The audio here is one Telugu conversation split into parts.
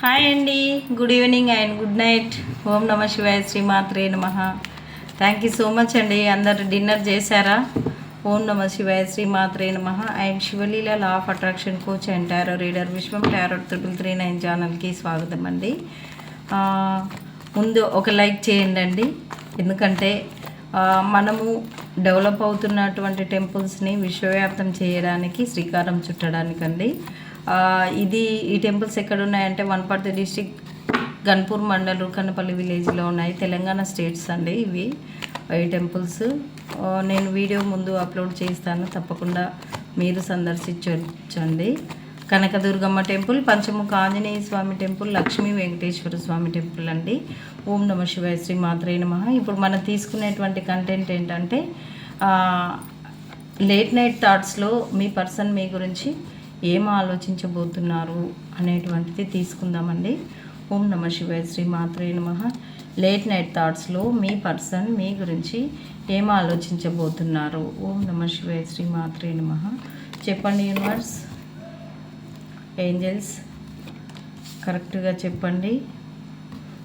హాయ్ అండి. Good evening and good night. ఓం నమ శివాయ శ్రీమాత్రే నమ. థ్యాంక్ యూ సో మచ్ అండి. అందరు డిన్నర్ చేశారా? ఓం నమ శివాయ శ్రీమాత్రే నమ. And Shivaleela law of attraction coach and tarot reader Vishwam tarot triple three nine ఛానల్కి స్వాగతం అండి. ముందు ఒక లైక్ చేయండి అండి ఎందుకంటే మనము డెవలప్ అవుతున్నటువంటి టెంపుల్స్ని విశ్వవ్యాప్తం చేయడానికి శ్రీకారం చుట్టడానికండి. అండి ఇది ఈ టెంపుల్స్ ఎక్కడ ఉన్నాయంటే వనపర్తి డిస్టిక్ గన్పూర్ మండల్ రుకన్నపల్లి విలేజ్లో ఉన్నాయి. తెలంగాణ స్టేట్స్ అండి ఇవి ఈ టెంపుల్స్. నేను వీడియో ముందు అప్లోడ్ చేస్తాను. తప్పకుండా మీరు సందర్శించండి. Kanakadurgamma temple Panchamukha Anjaneya Swamy temple Lakshmi Venkateswara Swamy temple అండి. ఓం నమ శివాయ శ్రీ మాత్రే నమ. ఇప్పుడు మనం తీసుకునేటువంటి కంటెంట్ ఏంటంటే లేట్ నైట్ థాట్స్లో మీ పర్సన్ మీ గురించి ఏం ఆలోచించబోతున్నారు అనేటువంటిది తీసుకుందామండి. ఓం నమ శివాయ శ్రీ మాత్రే నమ. లేట్ నైట్ థాట్స్లో మీ పర్సన్ మీ గురించి ఏం ఆలోచించబోతున్నారు? ఓం నమ శివాయ శ్రీ మాత్రే నమ. చెప్పండి యూనివర్స్ ఏంజల్స్ కరెక్ట్గా చెప్పండి.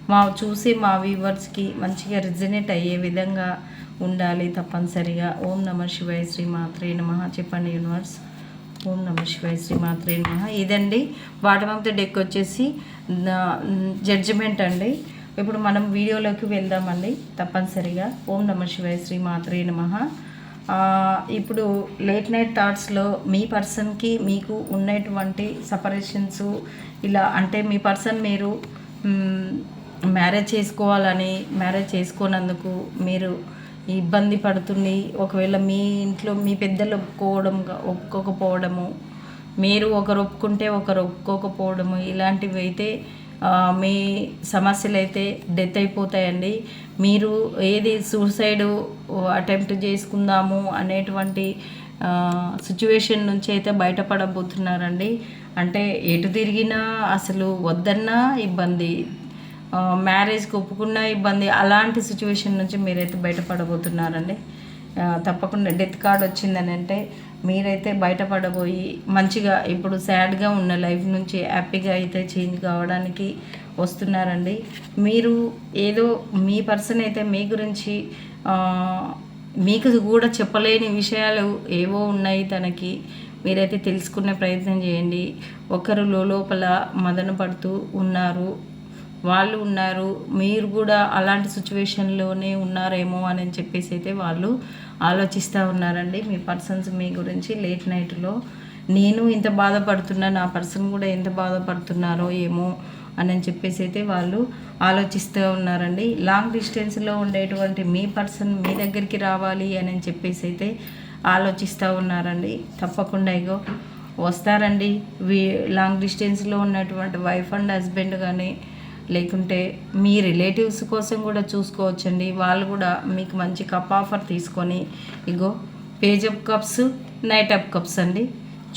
మా చూసి మా వ్యూవర్స్కి మంచిగా రిజనేట్ అయ్యే విధంగా ఉండాలి తప్పనిసరిగా. ఓం నమ శివాయ శ్రీ మాత్రే నమ. చెప్పండి యూనివర్స్ ఓం నమ శివాయ శ్రీ మాత్రే నమ. ఇదండి బాటమ్ ఆఫ్ ద డెక్ వచ్చేసి జడ్జిమెంట్ అండి. ఇప్పుడు మనం వీడియోలోకి వెళ్దామండి తప్పనిసరిగా. ఓం నమ శివాయ శ్రీ మాత్రే నమ. ఇప్పుడు లేట్ నైట్ థాట్స్లో మీ పర్సన్కి మీకు ఉన్నటువంటి సపరేషన్స్ ఇలా అంటే మీ పర్సన్ మీరు మ్యారేజ్ చేసుకోవాలని మ్యారేజ్ చేసుకోనందుకు మీరు ఇబ్బంది పడుతుంది ఒకవేళ మీ ఇంట్లో మీ పెద్దలు ఒప్పుకోవడం ఒప్పుకోకపోవడము మీరు ఒకరు ఒప్పుకుంటే ఒకరు ఒప్పుకోకపోవడము ఇలాంటివి అయితే మీ సమస్యలు అయితే డెత్ అయిపోతాయండి. మీరు ఏది సూసైడ్ అటెంప్ట్ చేసుకుందాము అనేటువంటి సిచ్యువేషన్ నుంచి అయితే బయటపడబోతున్నారండి. అంటే ఎటు తిరిగినా అసలు వద్దన్నా ఇబ్బంది. మ్యారేజ్కి ఒప్పుకున్న ఇబ్బంది అలాంటి సిచ్యువేషన్ నుంచి మీరైతే బయటపడబోతున్నారండి. తప్పకుండా డెత్ కార్డ్ వచ్చిందని అంటే మీరైతే బయటపడబోయి మంచిగా ఇప్పుడు సాడ్గా ఉన్న లైఫ్ నుంచి హ్యాపీగా అయితే చేంజ్ కావడానికి వస్తున్నారండి. మీరు ఏదో మీ పర్సన్ అయితే మీ గురించి మీకు కూడా చెప్పలేని విషయాలు ఏవో ఉన్నాయి తనకి. మీరైతే తెలుసుకునే ప్రయత్నం చేయండి. ఒకరు లోపల మదన పడుతూ ఉన్నారు. వాళ్ళు ఉన్నారు మీరు కూడా అలాంటి సిచ్యువేషన్లోనే ఉన్నారేమో అని చెప్పేసి అయితే వాళ్ళు ఆలోచిస్తూ ఉన్నారండి. మీ పర్సన్స్ మీ గురించి లేట్ నైట్లో నేను ఇంత బాధపడుతున్నా నా పర్సన్ కూడా ఎంత బాధపడుతున్నారో ఏమో అని చెప్పేసి అయితే వాళ్ళు ఆలోచిస్తూ ఉన్నారండి. లాంగ్ డిస్టెన్స్లో ఉండేటువంటి మీ పర్సన్ మీ దగ్గరికి రావాలి అని చెప్పేసి అయితే ఆలోచిస్తూ ఉన్నారండి. తప్పకుండా ఇగో వస్తారండి. లాంగ్ డిస్టెన్స్లో ఉన్నటువంటి వైఫ్ అండ్ హస్బెండ్ కానీ లేకుంటే మీ రిలేటివ్స్ కోసం కూడా చూసుకోవచ్చండి. వాళ్ళు కూడా మీకు మంచి కప్ ఆఫర్ తీసుకొని ఇగో page of cups knight of cups అండి.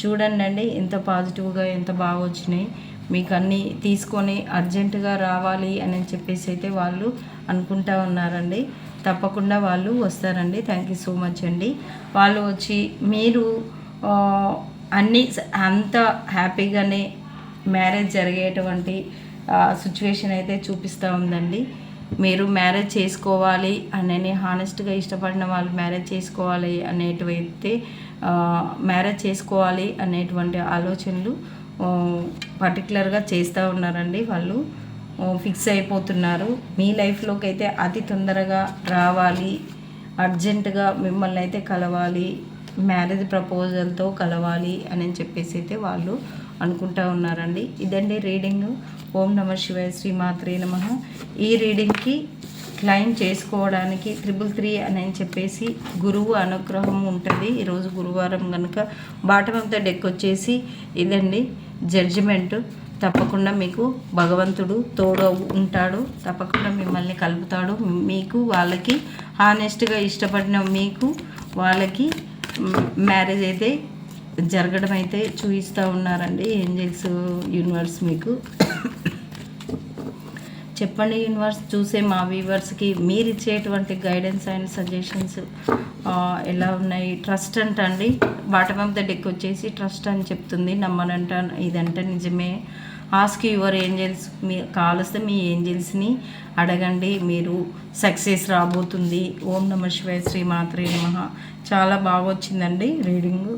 చూడండి అండి ఎంత పాజిటివ్గా ఎంత బాగా వచ్చినాయి. మీకు అన్నీ తీసుకొని అర్జెంటుగా రావాలి అని చెప్పేసి అయితే వాళ్ళు అనుకుంటా ఉన్నారండి. తప్పకుండా వాళ్ళు వస్తారండి. థ్యాంక్ యూ సో మచ్ అండి. వాళ్ళు వచ్చి మీరు అన్నీ అంత హ్యాపీగానే మ్యారేజ్ జరిగేటువంటి సిచ్యువేషన్ అయితే చూపిస్తూ ఉందండి. మీరు మ్యారేజ్ చేసుకోవాలి అని హానెస్ట్గా ఇష్టపడిన వాళ్ళు మ్యారేజ్ చేసుకోవాలి అనేటివైతే మ్యారేజ్ చేసుకోవాలి అనేటువంటి ఆలోచనలు పర్టికులర్గా చేస్తూ ఉన్నారండి వాళ్ళు. ఫిక్స్ అయిపోతున్నారు. మీ లైఫ్లోకి అయితే అతి తొందరగా రావాలి. అర్జెంటుగా మిమ్మల్ని అయితే కలవాలి. మ్యారేజ్ ప్రపోజల్తో కలవాలి అని చెప్పేసి అయితే వాళ్ళు అనుకుంటా ఉన్నారండి. ఇదండి రీడింగ్ ఓం నమ శివాయ శ్రీ మాత్రే నమ. ఈ రీడింగ్కి క్లైమ్ చేసుకోవడానికి త్రిబుల్ త్రీ అని చెప్పేసి గురువు అనుగ్రహం ఉంటుంది. ఈరోజు గురువారం కనుక బాటమ్ ఆఫ్ ద డెక్ వచ్చేసి ఇదండి జడ్జిమెంట్ తప్పకుండా మీకు భగవంతుడు తోడు ఉంటాడు. తప్పకుండా మిమ్మల్ని కలుపుతాడు. మీకు వాళ్ళకి హానెస్ట్గా ఇష్టపడిన మీకు వాళ్ళకి మ్యారేజ్ అయితే జరగడం అయితే చూపిస్తూ ఉన్నారండి ఏంజల్స్ యూనివర్స్ మీకు. చెప్పండి యూనివర్స్ చూసే మా వ్యూవర్స్కి మీరు ఇచ్చేటువంటి గైడెన్స్ అండ్ సజెషన్స్ ఎలా ఉన్నాయి? ట్రస్ట్ అంటండి బాటమ్ ఆఫ్ ద డెక్ వచ్చేసి ట్రస్ట్ అని చెప్తుంది నమ్మనంట ఇదంటే నిజమే. ఆస్క్ యువర్ ఏంజల్స్ మీ కాలుస్తే మీ ఏంజల్స్ని అడగండి మీరు సక్సెస్ రాబోతుంది. ఓం నమ శివాయ శ్రీ మాత్రే నమ. చాలా బాగా వచ్చిందండి రీడింగ్.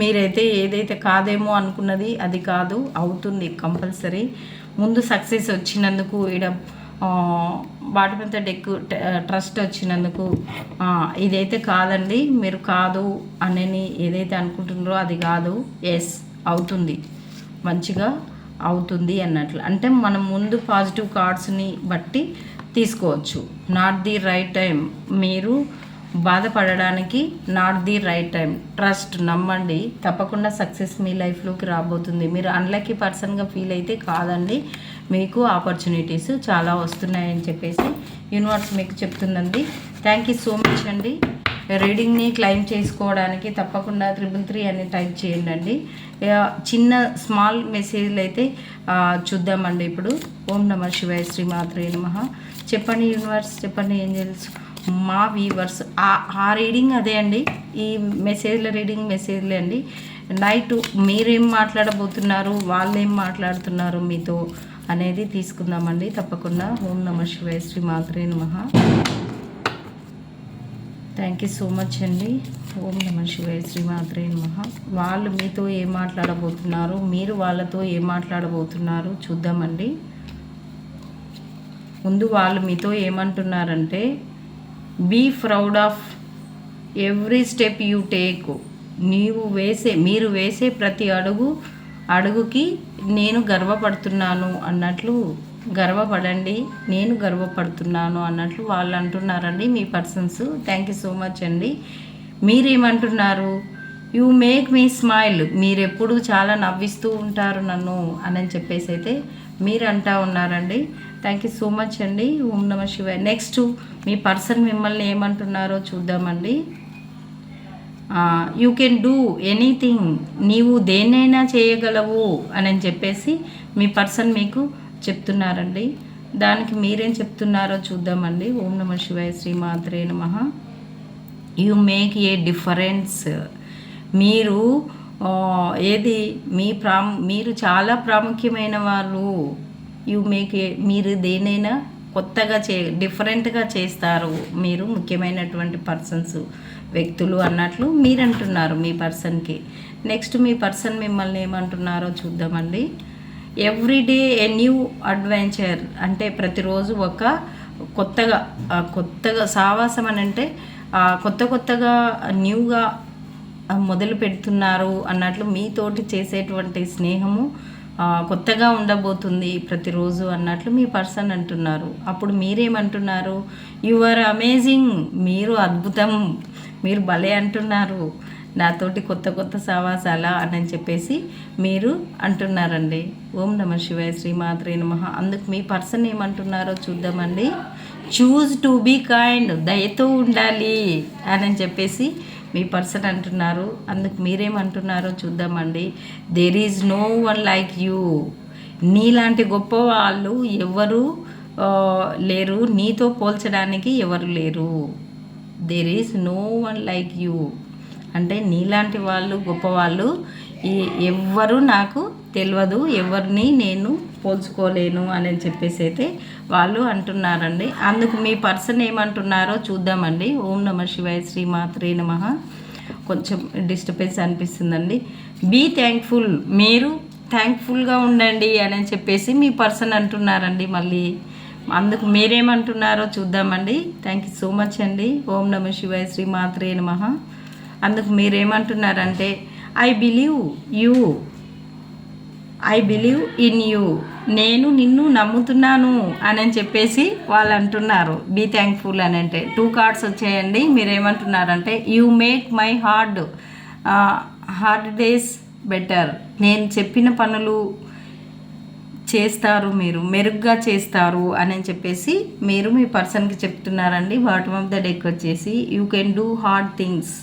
మీరైతే ఏదైతే కాదేమో అనుకున్నది అది కాదు అవుతుంది కంపల్సరీ. ముందు సక్సెస్ వచ్చినందుకు ఈడ బాటపంత మీద డెక్ ట్రస్ట్ వచ్చినందుకు ఇదైతే కాదండి. మీరు కాదు అనని ఏదైతే అనుకుంటున్నారో అది కాదు. ఎస్ అవుతుంది. మంచిగా అవుతుంది అన్నట్లు. అంటే మనం ముందు పాజిటివ్ కార్డ్స్ని బట్టి తీసుకోవచ్చు. నాట్ ది రైట్ టైం మీరు బాధపడడానికి not the right time. Trust నమ్మండి. తప్పకుండా సక్సెస్ మీ లైఫ్లోకి రాబోతుంది. మీరు అన్లక్కీ పర్సన్గా ఫీల్ అయితే కాదండి. మీకు ఆపర్చునిటీస్ చాలా వస్తున్నాయని చెప్పేసి యూనివర్స్ మీకు చెప్తుందండి. థ్యాంక్ యూ సో మచ్ అండి. రీడింగ్ని క్లైమ్ చేసుకోవడానికి తప్పకుండా త్రిబుల్ త్రీ అని టైప్ చేయండి అండి చిన్న స్మాల్ మెసేజ్లు అయితే చూద్దామండి ఇప్పుడు. ఓం నమ శివాయ శ్రీ మాత్రే నమ. చెప్పండి యూనివర్స్ చెప్పండి ఏంజల్స్. మా వీవర్స్ ఆ రీడింగ్ అదే అండి. ఈ మెసేజ్ల రీడింగ్ మెసేజ్లే అండి. నైట్ మీరేం మాట్లాడబోతున్నారు? వాళ్ళు ఏం మాట్లాడుతున్నారు మీతో అనేది తీసుకుందామండి. తప్పకుండా. ఓం నమ శివాయ శ్రీ మాత్రే నమ. థ్యాంక్ యూ సో మచ్ అండి. ఓం నమ శివాయ శ్రీ మాత్రే నమ. వాళ్ళు మీతో ఏం మాట్లాడబోతున్నారు? మీరు వాళ్ళతో ఏం మాట్లాడబోతున్నారు? చూద్దామండి. ముందు వాళ్ళు మీతో ఏమంటున్నారంటే be proud of every step you take నీవు వేసే మీరు వేసే ప్రతి అడుగు అడుగుకి నేను గర్వపడుతున్నాను అన్నట్లు గర్వపడండి నేను గర్వపడుతున్నాను అన్నట్లు వాళ్ళు అంటున్నారండి మీ persons thank you so much అండి. మీరేమంటున్నారు? యూ మేక్ మీ స్మైల్ మీరు ఎప్పుడు చాలా నవ్విస్తూ ఉంటారు నన్ను అని చెప్పేసి అయితే మీరు అంటా ఉన్నారండి. థ్యాంక్ యూ సో మచ్ అండి ఓం నమ శివాయ నెక్స్ట్ మీ పర్సన్ మిమ్మల్ని ఏమంటున్నారో చూద్దామండి. యూ కెన్ డూ ఎనీథింగ్ నీవు దేన్నైనా చేయగలవు అని చెప్పేసి మీ పర్సన్ మీకు చెప్తున్నారండి. దానికి మీరేం చెప్తున్నారో చూద్దామండి. ఓం నమ శివాయ శ్రీమాత్రే నమ. యు మేక్ ఏ డిఫరెన్స్ మీరు ఏది? మీ ప్రాము మీరు చాలా ప్రాముఖ్యమైన వాళ్ళు యు మేక్ మీరు దేనైనా కొత్తగా చే డిఫరెంట్గా చేస్తారు. మీరు ముఖ్యమైనటువంటి పర్సన్స్ వ్యక్తులు అన్నట్లు మీరు అంటున్నారు మీ పర్సన్కి. నెక్స్ట్ మీ పర్సన్ మిమ్మల్ని ఏమంటున్నారో చూద్దామండి. ఎవ్రీడే ఏ న్యూ అడ్వెంచర్ అంటే ప్రతిరోజు ఒక కొత్తగా కొత్తగా సావాసం అని అంటే కొత్త కొత్తగా న్యూగా మొదలు పెడుతున్నారు అన్నట్లు మీతోటి చేసేటువంటి స్నేహము కొత్తగా ఉండబోతుంది ప్రతిరోజు అన్నట్లు మీ పర్సన్ అంటున్నారు. అప్పుడు మీరేమంటున్నారు? యు ఆర్ అమేజింగ్ మీరు అద్భుతం. మీరు భలే అంటున్నారు. నాతోటి కొత్త కొత్త సావాసాల అని చెప్పేసి మీరు అంటున్నారండి. ఓం నమ శివాయ శ్రీమాత్రే నమ. అందుకు మీ పర్సన్ ఏమంటున్నారో చూద్దామండి. చూజ్ టు బీ కైండ్ దయతో ఉండాలి. అని చెప్పేసి మీ పర్సన్ అంటున్నారు అందుకు మీరేమంటున్నారో చూద్దామండి. There is no one like you నీలాంటి గొప్ప వాళ్ళు ఎవరు లేరు. నీతో పోల్చడానికి ఎవరు లేరు. There is no one like you అంటే నీలాంటి వాళ్ళు గొప్పవాళ్ళు ఎవ్వరు నాకు తెలియదు ఎవరిని నేను పోల్చుకోలేను అని చెప్పేసి అయితే వాళ్ళు అంటున్నారండి. అందుకు మీ పర్సన్ ఏమంటున్నారో చూద్దామండి. ఓం నమ శివాయ శ్రీ మాత్రే నమ. కొంచెం డిస్టర్బెన్స్ అనిపిస్తుందండి. Be thankful. మీరు థ్యాంక్ఫుల్గా ఉండండి అని చెప్పేసి మీ పర్సన్ అంటున్నారండి మళ్ళీ. అందుకు మీరేమంటున్నారో చూద్దామండి. థ్యాంక్ యూ సో మచ్ అండి. ఓం నమ శివాయ శ్రీ మాత్రే నమ. అందుకు మీరేమంటున్నారంటే I believe you I believe in you నేను నిన్ను నమ్ముతున్నాను అని చెప్పేసి వాళ్ళు అంటున్నారు. బీ థ్యాంక్ఫుల్ అని అంటే. టూ కార్డ్స్ వచ్చాయండి. మీరేమంటున్నారంటే you make my hard hard days better నేను చెప్పిన పనులు చేస్తారు మీరు. మెరుగ్గా చేస్తారు అని చెప్పేసి మీరు మీ పర్సన్కి చెప్తున్నారండి. బాటమ్ ఆఫ్ ద డెక్ వచ్చేసి you can do hard things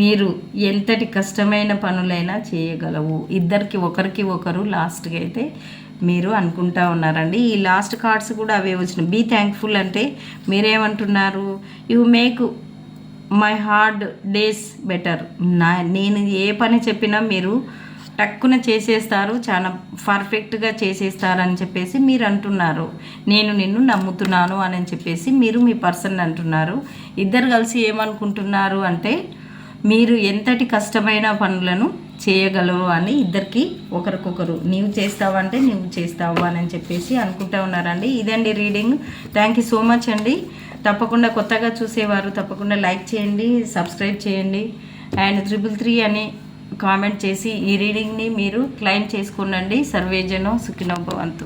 మీరు ఎంతటి కష్టమైన పనులైనా చేయగలవు. ఇద్దరికి ఒకరికి ఒకరు లాస్ట్కి అయితే మీరు అనుకుంటా ఉన్నారండి. ఈ లాస్ట్ కార్డ్స్ కూడా అవే వచ్చినాయి. బీ థ్యాంక్ఫుల్ అంటే మీరేమంటున్నారు? You make my hard days better. నా నేను ఏ పని చెప్పినా మీరు టక్కున చేసేస్తారు. చాలా పర్ఫెక్ట్గా చేసేస్తారు అని చెప్పేసి మీరు అంటున్నారు. నేను నిన్ను నమ్ముతున్నాను అని చెప్పేసి మీరు మీ పర్సన్ అంటున్నారు. ఇద్దరు కలిసి ఏమనుకుంటున్నారు అంటే మీరు ఎంతటి కష్టమైన పనులను చేయగలవు అని ఇద్దరికి ఒకరికొకరు నీవు చేస్తావంటే నువ్వు చేస్తావా అని చెప్పేసి అనుకుంటా ఉన్నారండి. ఇదండి reading. Thank you so much అండి. తప్పకుండా కొత్తగా చూసేవారు తప్పకుండా లైక్ చేయండి సబ్స్క్రైబ్ చేయండి. అండ్ త్రిబుల్ త్రీ అని కామెంట్ చేసి ఈ రీడింగ్ని మీరు క్లైమ్ చేసుకునండి. సర్వేజనో సుఖినోభవంతు.